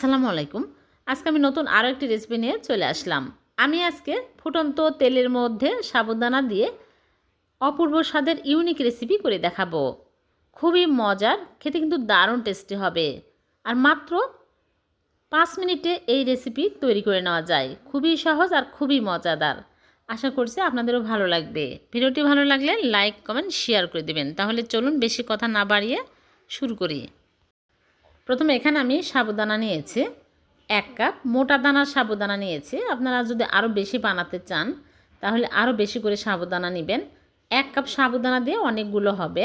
আসসালামু আলাইকুম। আজকে আমি নতুন আরও একটি রেসিপি নিয়ে চলে আসলাম। আমি আজকে ফুটন্ত তেলের মধ্যে সাবুদানা দিয়ে অপূর্ব স্বাদের ইউনিক রেসিপি করে দেখাবো। খুবই মজার, খেতে কিন্তু দারুণ টেস্টি হবে। আর মাত্র পাঁচ মিনিটে এই রেসিপি তৈরি করে নেওয়া যায়। খুবই সহজ আর খুবই মজাদার। আশা করছি আপনাদেরও ভালো লাগবে। ভিডিওটি ভালো লাগলে লাইক কমেন্ট শেয়ার করে দেবেন। তাহলে চলুন বেশি কথা না বাড়িয়ে শুরু করি। প্রথমে এখানে আমি সাবুদানা নিয়েছি, এক কাপ। মোটা দানার সাবুদানা নিয়েছি। আপনারা যদি আরও বেশি বানাতে চান, তাহলে আরও বেশি করে সাবুদানা নেবেন। এক কাপ সাবুদানা দিয়ে অনেকগুলো হবে।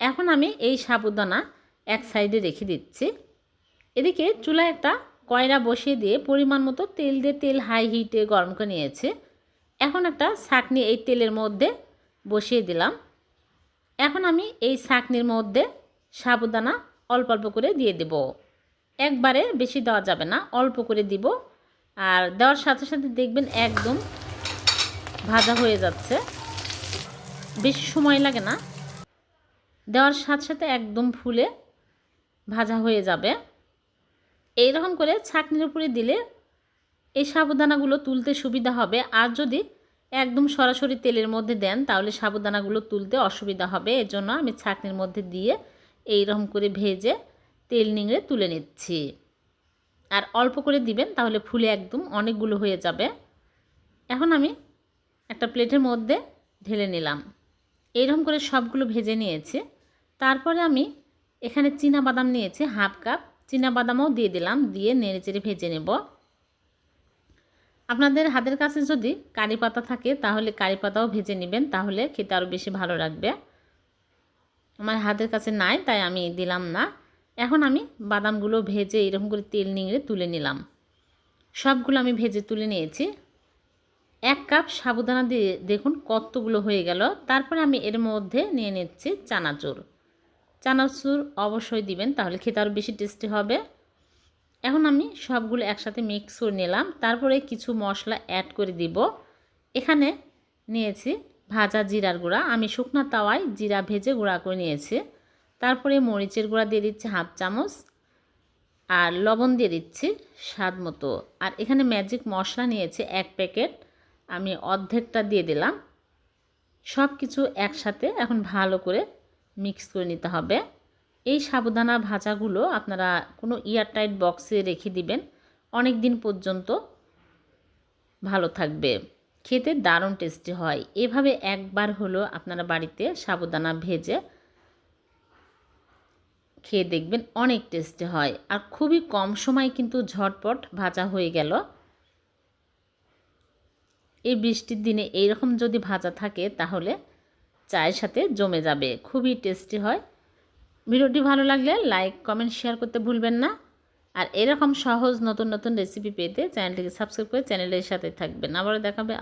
এখন আমি এই সাবুদানা এক সাইডে রেখে দিচ্ছি। এদিকে চুলায় একটা কয়রা বসিয়ে দিয়ে পরিমাণ মতো তেল দিয়ে তেল হাই হিটে গরম করে নিয়েছে। এখন একটা ছাকনি এই তেলের মধ্যে বসিয়ে দিলাম। এখন আমি এই ছাকনির মধ্যে সাবুদানা অল্প অল্প করে দিয়ে দেব। একবারে বেশি দেওয়া যাবে না, অল্প করে দিব। আর দেওয়ার সাথে সাথে দেখবেন একদম ভাজা হয়ে যাচ্ছে। বেশি সময় লাগে না। দেওয়ার সাথে সাথে একদম ফুলে ভাজা হয়ে যাবে। এই রকম করে ছাকনির উপরে দিলে এই সাবুদানাগুলো তুলতে সুবিধা হবে। আর যদি একদম সরাসরি তেলের মধ্যে দেন, তাহলে সাবুদানাগুলো তুলতে অসুবিধা হবে। এজন্য আমি ছাকনির মধ্যে দিয়ে এই রকম করে ভেজে তেল নিংড়ে তুলে নিচ্ছি। আর অল্প করে দিবেন, তাহলে ফুলে একদম অনেকগুলো হয়ে যাবে। এখন আমি একটা প্লেটের মধ্যে ঢেলে নিলাম। এইরকম করে সবগুলো ভেজে নিয়েছি। তারপরে আমি এখানে চীনা বাদাম নিয়েছি, হাফ কাপ। চীনা বাদামও দিয়ে দিলাম, দিয়ে নেড়ে চেড়ে ভেজে নেব। আপনাদের হাতের কাছে যদি কারি পাতা থাকে, তাহলে কারি পাতাও ভেজে নেবেন, তাহলে খেতে আরও বেশি ভালো লাগবে। আমার হাতের কাছে নাই, তাই আমি দিলাম না। এখন আমি বাদামগুলো ভেজে এরকম করে তেল নিংড়ে তুলে নিলাম। সবগুলো আমি ভেজে তুলে নিয়েছি। এক কাপ সাবুদানা দিয়ে দেখুন কতগুলো হয়ে গেল। তারপরে আমি এর মধ্যে নিয়ে নিচ্ছি চানাচুর। চানাচুর অবশ্যই দিবেন, তাহলে খেতে আরও বেশি টেস্টি হবে। এখন আমি সবগুলো একসাথে মিক্স করে নিলাম। তারপরে কিছু মশলা অ্যাড করে দিব। এখানে নিয়েছি ভাজা জিরার গুঁড়া। আমি শুকনা তাওয়ায় জিরা ভেজে গুঁড়া করে নিয়েছি। তারপরে মরিচের গুঁড়া দিয়ে দিচ্ছি হাফ চামচ আর লবণ দিয়ে দিচ্ছি স্বাদ মতো। আর এখানে ম্যাজিক মশলা নিয়েছি এক প্যাকেট। আমি অর্ধেকটা দিয়ে দিলাম। সব কিছু একসাথে এখন ভালো করে মিক্স করে নিতে হবে। এই সাবুদানা ভাজাগুলো আপনারা কোনো এয়ারটাইট বক্সে রেখে দিবেন। অনেক দিন পর্যন্ত ভালো থাকবে। খেতে দারুণ টেস্টি হয়। এভাবে একবার হলো আপনারা বাড়িতে সাবুদানা ভেজে খেয়ে দেখবেন অনেক টেস্টি হয়। আর খুবই কম সময় কিন্তু ঝটপট ভাজা হয়ে গেল। এই বৃষ্টির দিনে এইরকম যদি ভাজা থাকে তাহলে চায়ের সাথে জমে যাবে। খুবই টেস্টি হয়। ভিডিওটি ভালো লাগলে লাইক কমেন্ট শেয়ার করতে ভুলবেন না। আর এরকম সহজ নতুন নতুন রেসিপি পেতে চ্যানেলটিকে সাবস্ক্রাইব করে চ্যানেলের সাথে থাকবেন। আবারও দেখাবে